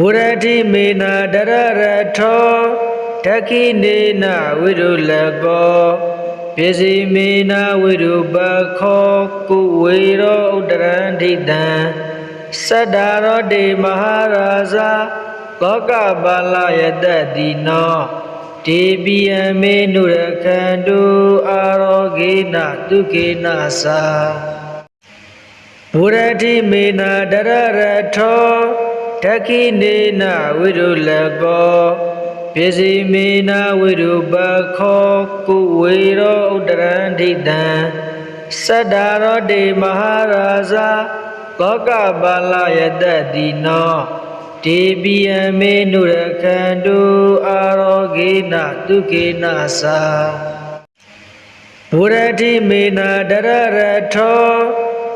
ဘုရတိမေနာတရရထောတခိနေနဝိရုလကောပစ္စည်းမေနာဝိရုပခောကုဝေရောဥတရန္တိတံသတ္တာရောတေမဟာရာဇာလောကပါလယတတိနောဒေပိယမေနုရခန္တုအာရောဂေနတုကေနသာဘုရတိမေနာတရရထော တခိနေနဝိရုလကောပစ္စည်းမေနာဝိရုပခောကုဝေရောဥတရန္တိတံသတ္တာရောတေမဟာရာဇာလောကပါလယတတိနောဒေပိယမေနုရခန္တုအာရောဂေနတုကေနသာဘုရတိမေနာတရရထော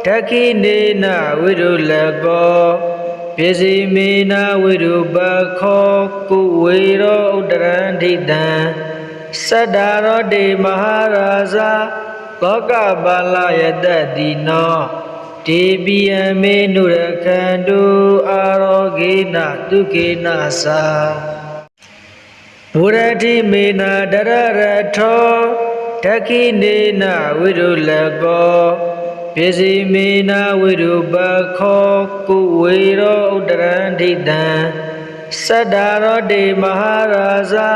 တခိနေနဝိရုလကော ပစ္စည်းမေနာဝိရုပခောကုဝေရောဥတရန္တိတံသတ္တာရောတေမဟာရာဇာလောကပါလယတတိနောဒေပိယမေနုရခန္တုအာရောဂေနတုကေနသာဘုရတိမေနာတရရထောတခိနေနဝိရုလကော ပစ္စည်းမေနာဝိရုပခောကုဝေရောဥတရန္တိတံသတ္တာရောတေမဟာရာဇာ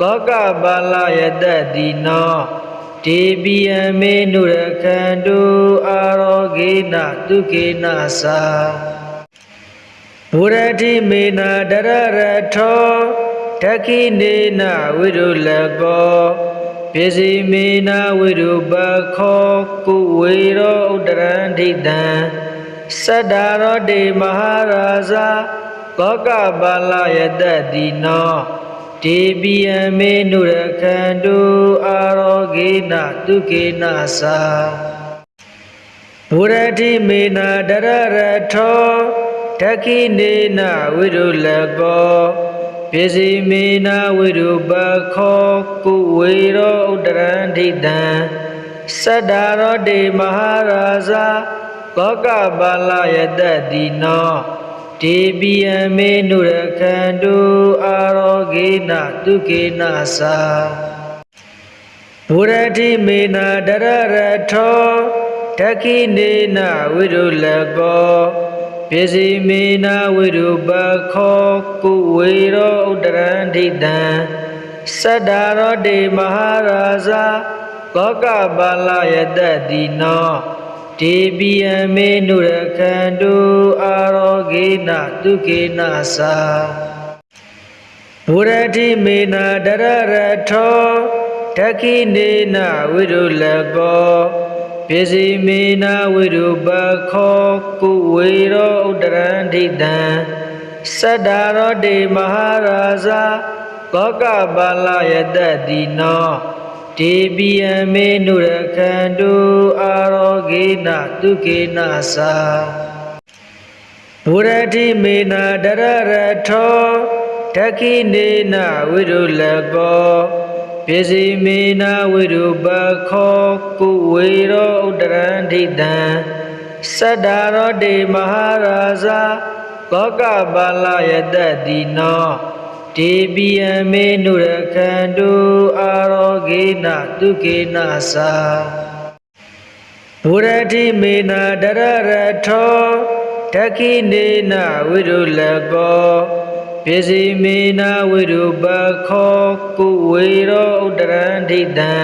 လောကပါလယတတိနောဒေပိယမေနုရခန္တုအာရောဂေနတုကေနသာဘုရတိမေနာတရရထောတခိနေနဝိရုလကော ပစ္စည်းမေနာဝိရုပခောကုဝေရောဥတရန္တိတံသတ္တာရောတေမဟာရာဇာလောကပါလယတတိနောဒေပိယမေနုရခန္တုအာရောဂေနတုကေနသာဘုရတိမေနာတရရထောတခိနေနဝိရုလကော ပစ္စည်းမေနာဝိရုပခောကုဝေရောဥတရန္တိတံသတ္တာရောတေမဟာရာဇာလောကပါလယတတိနောဒေပိယမေနုရခန္တုအာရောဂေနတုကေနသာဘုရတိမေနာတရရထောတခိနေနဝိရုလကော ပစ္စည်းမေနာဝိရုပခောကုဝေရောဥတရန္တိတံသတ္တာရောတေမဟာရာဇာလောကပါလယတတိနောဒေပိယမေနုရခန္တုအာရောဂေနတုကေနသာဘုရတိမေနာတရရထောတခိနေနဝိရုလကော ပစ္စည်းမေနာဝိရုပခောကုဝေရောဥတရန္တိတံသတ္တာရောတေမဟာရာဇာလောကပါလယတတိနောဒေပိယမေနုရခန္တုအာရောဂေနတုကေနသာဘုရတိမေနာတရရထောတခိနေနဝိရုလကော ပစ္စည်းမေနာဝိရုပခောကုဝေရောဥတရန္တိတံသတ္တာရောတေမဟာရာဇာလောကပါလယတတိနောဒေပိယမေနုရခန္တုအာရောဂေနတုကေနသာဘုရတိမေနာတရရထောတခိနေနဝိရုလကော ပစ္စည်းမေနာဝိရုပခောကုဝေရောဥတရန္တိတံ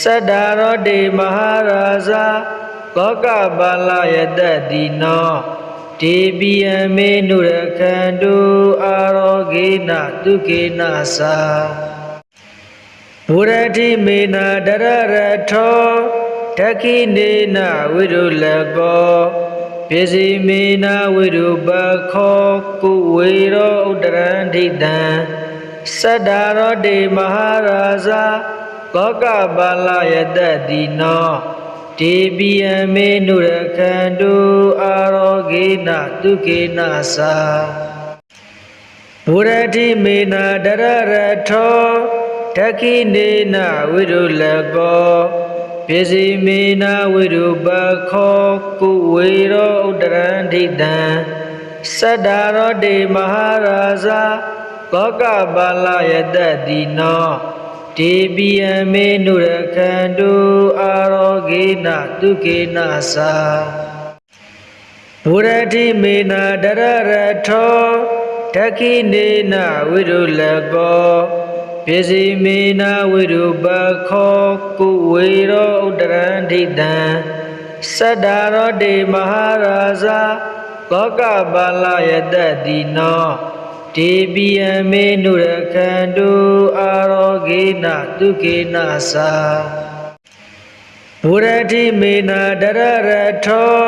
သတ္တာရောတေမဟာရာဇာလောကပါလယတတိနောဒေပိယမေနုရခန္တုအာရောဂေနတုကေနသာဘုရတိမေနာတရရထောတခိနေနဝိရုလကော ပစ္စည်းမေနာဝိရုပခောကုဝေရောဥတရန္တိတံသတ္တာရောတေမဟာရာဇာလောကပါလယတတိနောဒေပိယမေနုရခန္တုအာရောဂေနတုကေနသာဘုရတိမေနာတရရထောတခိနေနဝိရုလကော ပစ္စည်းမေနာဝိရုပခောကုဝေရောဥတရန္တိတံစတ္တာရောတိမဟာရာဇာဘောကပါလယတတိနောဒေပိယမေနုရခန္တုအာရောဂေနတုကေနသာဘုရတိမေနာဒရရထောတခိနေနဝိရုလကော ပိစီမေနာဝိရုပခောကုဝေရောဥတရန္တိတံစတ္တာရောတိမဟာရာဇာဘောကပါလယတတိနောဒေပိယမေနုရခန္တုအာရောဂေနတုကေနသာဘုရတိမေနာဒရရထော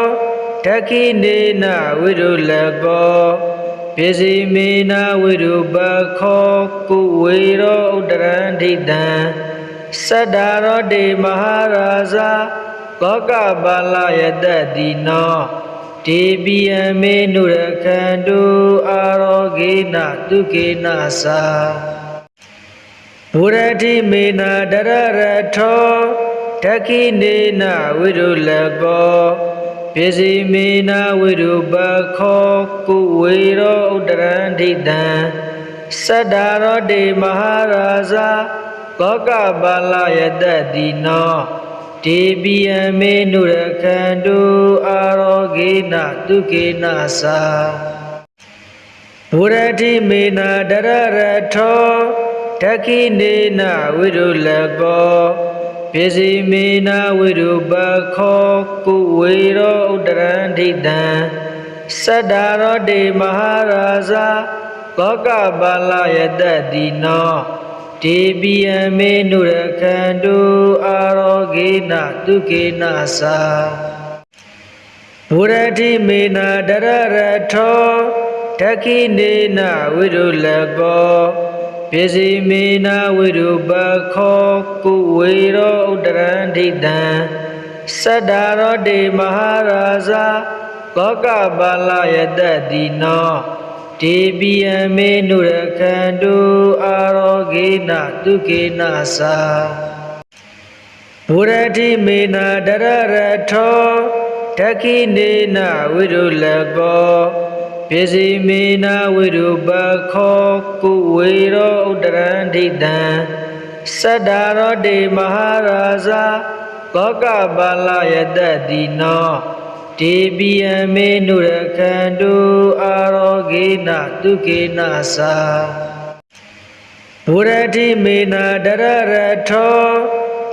တခိနေနဝိရုလကော ပိစီမေနာဝိရုပခောကုဝေရောဥတရန္တိတံစတ္တာရောတိမဟာရာဇာဘောကပါလယတတိနောဒေပိယမေနုရခန္တုအာရောဂေနတုကေနသာဘုရတိမေနာဒရရထောတခိနေနဝိရုလကော ပိစီမေနာဝိရုပခောကုဝေရောဥတရန္တိတံစတ္တာရောတိမဟာရာဇာဘောကပါလယတတိနောဒေပိယမေနုရခန္တုအာရောဂေနတုကေနသာဘုရတိမေနာဒရရထောတခိနေနဝိရုလကော ပိစီမေနာဝိရုပခောကုဝေရောဥတရန္တိတံစတ္တာရောတိမဟာရာဇာဘောကပါလယတတိနောဒေပိယမေနုရခန္တုအာရောဂေနတုကေနသာဘုရတိမေနာဒရရထောတခိနေနဝိရုလကော ပိစီမေနာဝိရုပခောကုဝေရောဥတရန္တိတံစတ္တာရောတိမဟာရာဇာဘောကပါလယတတိနောဒေပိယမေနုရခန္တုအာရောဂေနတုကေနသာဘုရတိမေနာဒရရထောတခိနေနဝိရုလကော ပိစီမေနာဝိရုပခောကုဝေရောဥတရန္တိတံစတ္တာရောတိမဟာရာဇာဘောကပါလယတတိနောဒေပိယမေနုရခန္တုအာရောဂေနတုကေနသာဘုရတိမေနာဒရရထော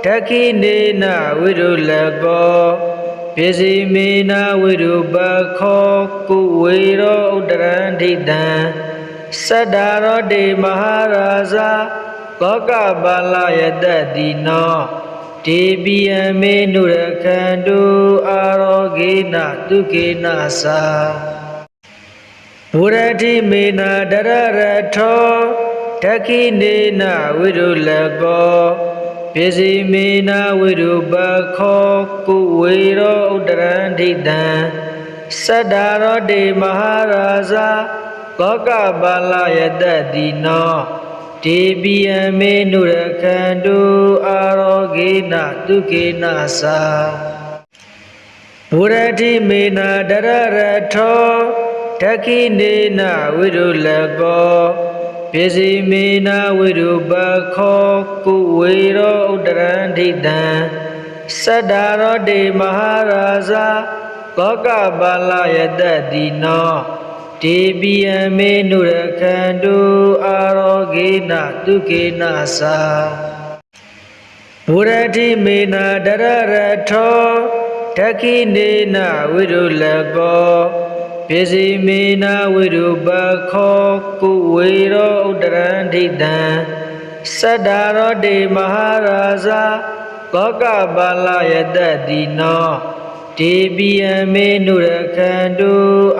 တခိနေနဝိရုလကော ပိစီမေနာဝိရုပခောကုဝေရောဥတရန္တိတံစတ္တာရောတိမဟာရာဇာဘောကပါလယတတိနောဒေပိယမေနုရခန္တုအာရောဂေနတုကေနသာဘုရတိမေနာဒရရထောတခိနေနဝိရုလကော ပိစီမေနာဝိရုပခောကုဝေရောဥတရန္တိတံစတ္တာရောတိမဟာရာဇာဘောကပါလယတတိနောဒေပိယမေနုရခန္တုအာရောဂေနတုကေနသာဘုရတိမေနာဒရရထောတခိနေနဝိရုလကော ပိစီမေနာဝိရုပခောကုဝေရောဥတရန္တိတံစတ္တာရောတိမဟာရာဇာဘောကပါလယတတိနောဒေပိယမေနုရခန္တုအာရောဂေနတုကေနသာဘုရတိမေနာဒရရထောတခိနေနဝိရုလကော ပိစီမေနာဝိရုပခောကုဝေရောဥတရန္တိတံစတ္တာရောတိမဟာရာဇာဘောကပါလယတတိနောဒေပိယမေနုရခန္တု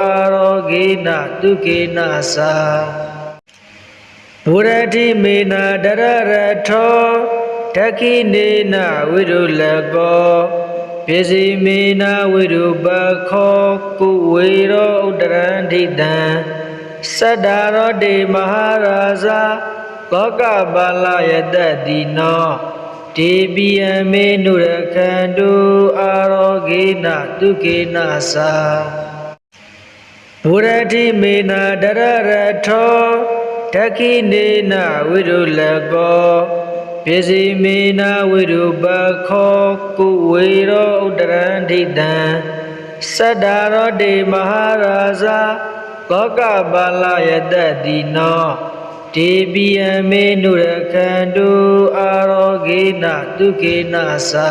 အာရောဂေနတုကေနသာဘုရတိမေနာဒရရထောတခိနေနဝိရုလကော ပိစီမေနာဝိရုပခောကုဝေရောဥတရန္တိတံစတ္တာရောတိမဟာရာဇာဘောကပါလယတတိနောဒေပိယမေနုရခန္တုအာရောဂေနတုကေနသာဘဝရတိမေနာဒရရထောတခိနေနဝိရုလကော ပစ္စည်းမေနာဝိရုပခောကုဝေရောဥတရန္တိတံသတ္တာရောတေမဟာရာဇာလောကပါလယတတိနောဒေပိယမေနုရခန္တုအာရောဂေနဒုက္ခေနသာ